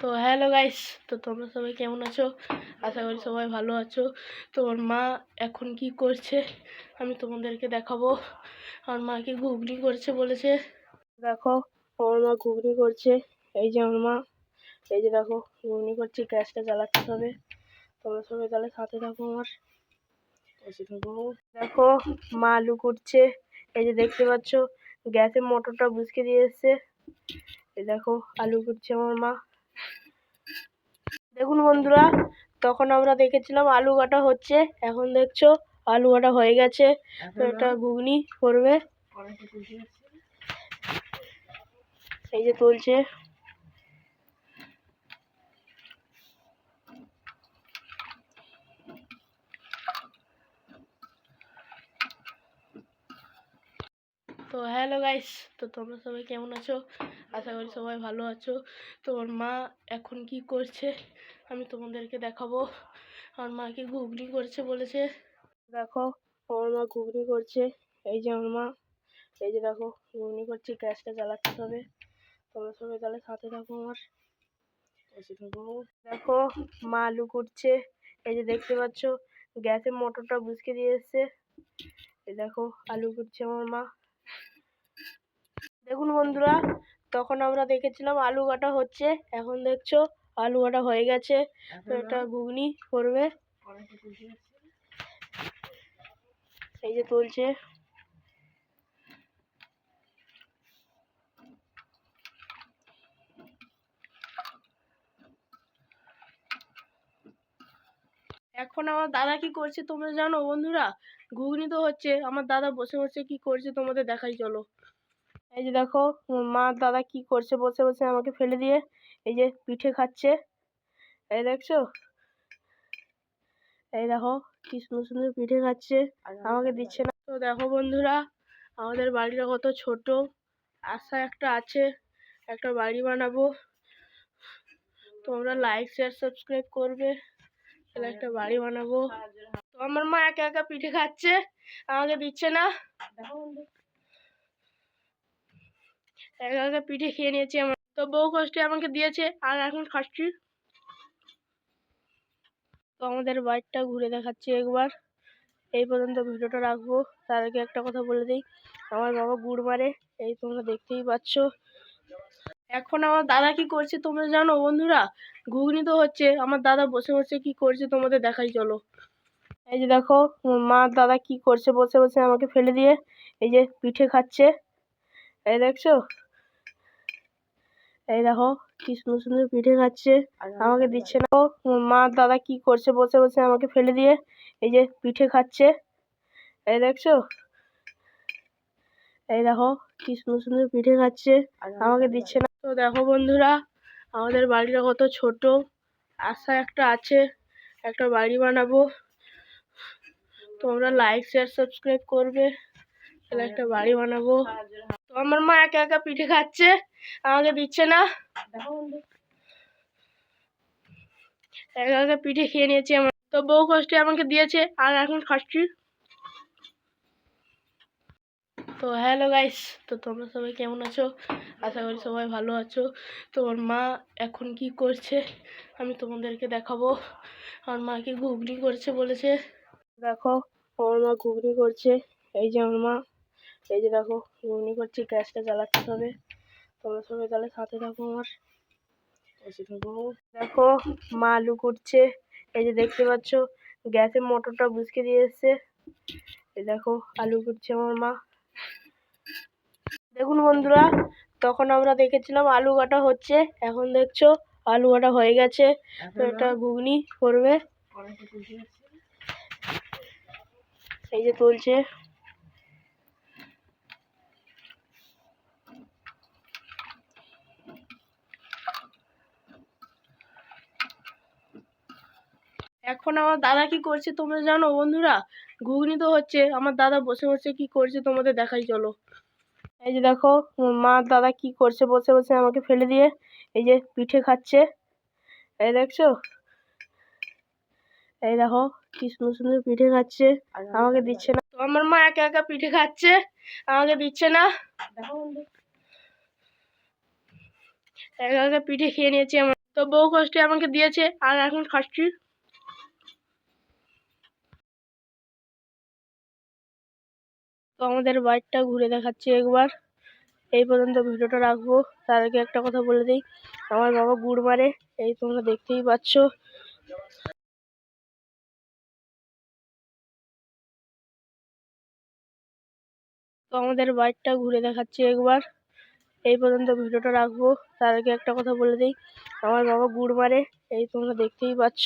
তো hello guys, তো তোমরা সবাই কেমন আছো? আশা করি সবাই ভালো আছো। তোমার মা এখন কি করছে? আমি তোমাদেরকে দেখাবো। আমার মাকে ঘুগনি করছে বলেছে? দেখো আমার মা ঘুগনি করছে। এই যে আমার মা। এই যে দেখো, ঘুগনি করছে, গ্যাসটা জ্বালাতে হবে তোমরা সবাই তাহলে সাথে থাকো আমার। দেখো, মা আলু করছে এই যে দেখতে পাচ্ছ, গ্যাসের মোটরটা বুঝকে দিয়ে এসছে। এই দেখো, আলু করছে আমার মা। দেখুন বন্ধুরা তখন আমরা দেখেছিলাম আলু কাটা হচ্ছে এখন দেখছ আলু কাটা হয়ে গেছে। এটা ঘুগনি করবে। এই যে তুলছে। তো হ্যালো গাইস, তো তোমরা সবাই কেমন আছো? আশা করি সবাই ভালো আছো। তোমার মা এখন কি করছে? আমি তোমাদেরকে দেখাবো। আমার মাকে ঘুগনি করছে বলেছে? দেখো আমার মা ঘুগনি করছে। এই যে আমার মা। এই যে দেখো, ঘুগনি করছে, গ্যাসটা জ্বালাতে হবে তোমরা সবাই তাহলে সাথে থাকো আমার। দেখো, মা আলু করছে এই যে দেখতে পাচ্ছ, গ্যাসের মোটরটা বুঝকে দিয়ে এসছে। এই দেখো, আলু করছে আমার মা। দেখুন বন্ধুরা তখন আমরা দেখেছিলাম আলু কাটা হচ্ছে এখন দেখছ আলু কাটা হয়ে গেছে। এটা ঘুগনি করবে। এই যে তুলছে। এখন আমার দাদা কি করছে তোমরা জানো বন্ধুরা? ঘুগনি তো হচ্ছে আমার দাদা বসে বসে কি করছে তোমাদের দেখাই চলো। এই যে দেখো, মা, দাদা কি করছে? বসে বসে আমাকে ফেলে দিয়ে এই যে পিঠে খাচ্ছে। এই দেখছ? এই দেখো, কি সুন্দর সুন্দর পিঠে খাচ্ছে। আমাকে দিচ্ছে না। তো দেখো বন্ধুরা, আমাদের বাড়িটা কত ছোট। আশা একটা আছে, একটা বাড়ি বানাবো। তোমরা লাইক শেয়ার সাবস্ক্রাইব করবে, তাহলে একটা বাড়ি বানাবো। তো আমার মা একা একা পিঠে খাচ্ছে, আমাকে দিচ্ছে না। একা পিঠে খেয়ে নিয়েছি আমার। তো বউ কষ্টে আমাকে দিয়েছে, আর এখন খাচ্ছি। তো আমাদের বাড়িটা ঘুরে দেখাচ্ছি একবার। এই পর্যন্ত ভিডিওটা রাখব। তার আগে একটা কথা বলে দিই, আমার বাবা গুড় মারে, এই তোমরা দেখতেই পাচ্ছ। এখন আমার দাদা কি করছে তোমরা জানো বন্ধুরা? ঘুগনি তো হচ্ছে, আমার দাদা বসে বসে কি করছে তোমাদের দেখাই, চলো। এই যে দেখো, মা দাদা কি করছে বসে বসে আমাকে ফেলে দিয়ে, এই যে পিঠে খাচ্ছে। এই দেখছ? এই দেখো কি সুন্দর সুন্দর পিঠে খাচ্ছে। আমাকে দিচ্ছে না। ও মা দাদা কি করছে বসে বসে আমাকে ফেলে দিয়ে এই যে পিঠে খাচ্ছে। এই দেখছ? এই দেখো কি সুন্দর সুন্দর পিঠে খাচ্ছে। আমাকে দিচ্ছে না। তো দেখো বন্ধুরা আমাদের বাড়িটা কত ছোট। আশা একটা আছে একটা বাড়ি বানাবো। তোমরা লাইক শেয়ার সাবস্ক্রাইব করবে। তাহলে একটা বাড়ি বানাবো। আমার মা একা একা পিঠে খাচ্ছে। আমাকে দিচ্ছে না। একা একা পিঠে খেয়ে নিয়েছি আমার। তো বউ কষ্টে আমাকে দিয়েছে, আর এখন খাচ্ছি। তো হ্যালো গাইস, তো তোমরা সবাই কেমন আছো? আশা করি সবাই ভালো আছো। তোমার মা এখন কি করছে, আমি তোমাদেরকে দেখাবো। আমার মাকে ঘুগনি করছে বলেছে। দেখো, আমার মা ঘুগনি করছে। এই যে আমার মা। এই যে দেখো ঘুগনি করছি গ্যাসটা জ্বালাতে হবে। তোমরা সবাই তাহলে সাথে থাকো আমার। দেখো মা আলু করছে। এই যে দেখতে পাচ্ছ গ্যাসের মোটরটা বুঝকে দিয়ে এসছে এই দেখো আলু করছে আমার মা। দেখুন বন্ধুরা তখন আমরা দেখেছিলাম আলু কাটা হচ্ছে। এখন দেখছ আলু কাটা হয়ে গেছে। তো এটা ঘুগনি করবে। এই যে তুলছে। এখন আমার দাদা কি করছে তোমরা জানো বন্ধুরা? ঘুগনি তো হচ্ছে। আমার দাদা বসে বসে কি করছে তোমাদের দেখাই, চলো। এই যে দেখো, মা দাদা কি করছে বসে বসে আমাকে ফেলে দিয়ে, এই যে পিঠে খাচ্ছে। এই দেখছ? এই দেখো, কি সুন্দর সুন্দর পিঠে খাচ্ছে। আমাকে দিচ্ছে না। তো আমার মা একা একা পিঠে খাচ্ছে। আমাকে দিচ্ছে না। একা একা পিঠে খেয়ে নিয়েছে আমার। তো বউ কষ্টে আমাকে দিয়েছে, আর এখন খাচ্ছি। আমাদের বাড়িটা ঘুরে দেখাচ্ছি একবার। এই পর্যন্ত ভিডিওটা রাখব। তার আগে একটা কথা বলে দিই। আমার বাবা গুড় মারে, এই তোমরা দেখতেই পাচ্ছ। তো আমাদের বাড়িটা ঘুরে দেখাচ্ছি একবার। এই পর্যন্ত ভিডিওটা রাখব। তার আগে একটা কথা বলে দিই। আমার বাবা গুড় মারে, এই তোমরা দেখতেই পাচ্ছ।